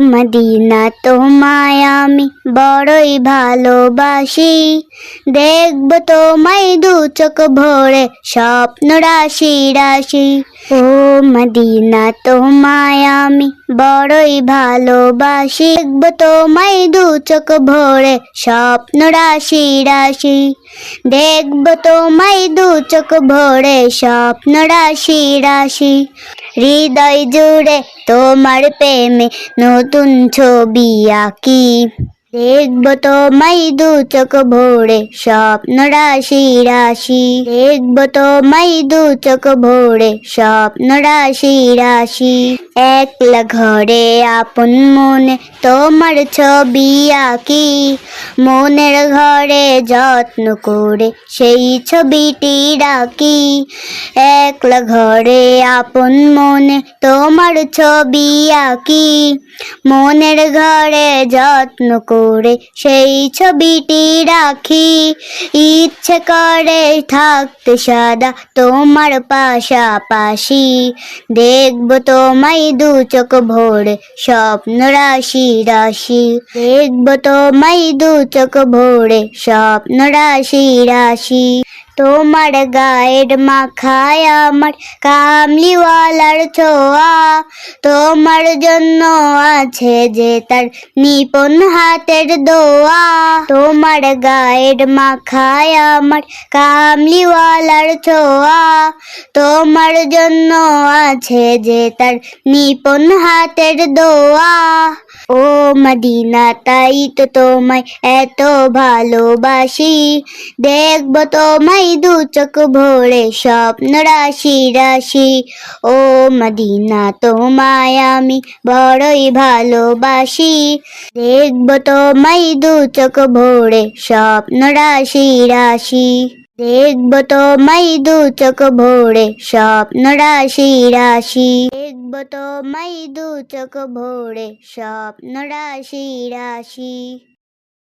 Medina তোমায় আমি বড়ই ভালোবাসি। দেখব তোমায় দু চোখ ভরে স্বপ্ন রাশি রাশি। ও মদিনা তোমায় আমি বড়ই ভালোবাসি। দেখব তোমায় দু চোখ ভরে স্বপ্ন রাশি রাশি। দেখব তোমায় দু চোখ ভরে স্বপ্ন রাশি রাশি। হৃদয় জুড়ে তোমার প্রেমে নতুন ছবি আঁকি। দেখব তোমায় দু চোখ ভোরে, স্বপ্ন রাশি রাশি। দেখব তোমায় দু চোখ ভোরে, স্বপ্ন রাশি রাশি। একলা ঘরে আপন মনে তোমার ছবি আঁকি। মনের ঘরে যত্ন করে সেই ছবিটি রাখি। একলা ঘরে আপন মনে তোমার ছবি আঁকি। মনের ঘরে যত্ন করে সেই ছবিটি রাখি। ইচ্ছে করে থাকতে সাদা তোমার পাশাপাশি। দেখব তোমায় দু চোখ ভোরে স্বপ্ন রাশি রাশি। দেখব তোমায় দু চোখ ভোরে স্বপ্ন রাশি রাশি। তোমার গায়ের মাখায় আমার কামলিওয়ালার ছোঁয়া তোমার জন্য আছে যে তার নিপন হাতের দোয়া তোমার গায়ের মাখায় আমার কামলিওয়ালার ছোঁয়া তোমার জন্য আছে যে তার নিপন হাতের দোয়া ও মদিনা তাই তো তোমায় এত ভালোবাসি দেখব তোমায় দু চোখ ভরে স্বপ্ন রাশি রাশি ও মদিনা তোমায় আমি বড়ই ভালোবাসি দেখব তোমায় দু চোখ ভরে স্বপ্ন রাশি রাশি দেখব তোমায় দু চোখ ভরে স্বপ্ন রাশি রাশি দেখব তোমায় দু চোখ ভরে স্বপ্ন রাশি রাশি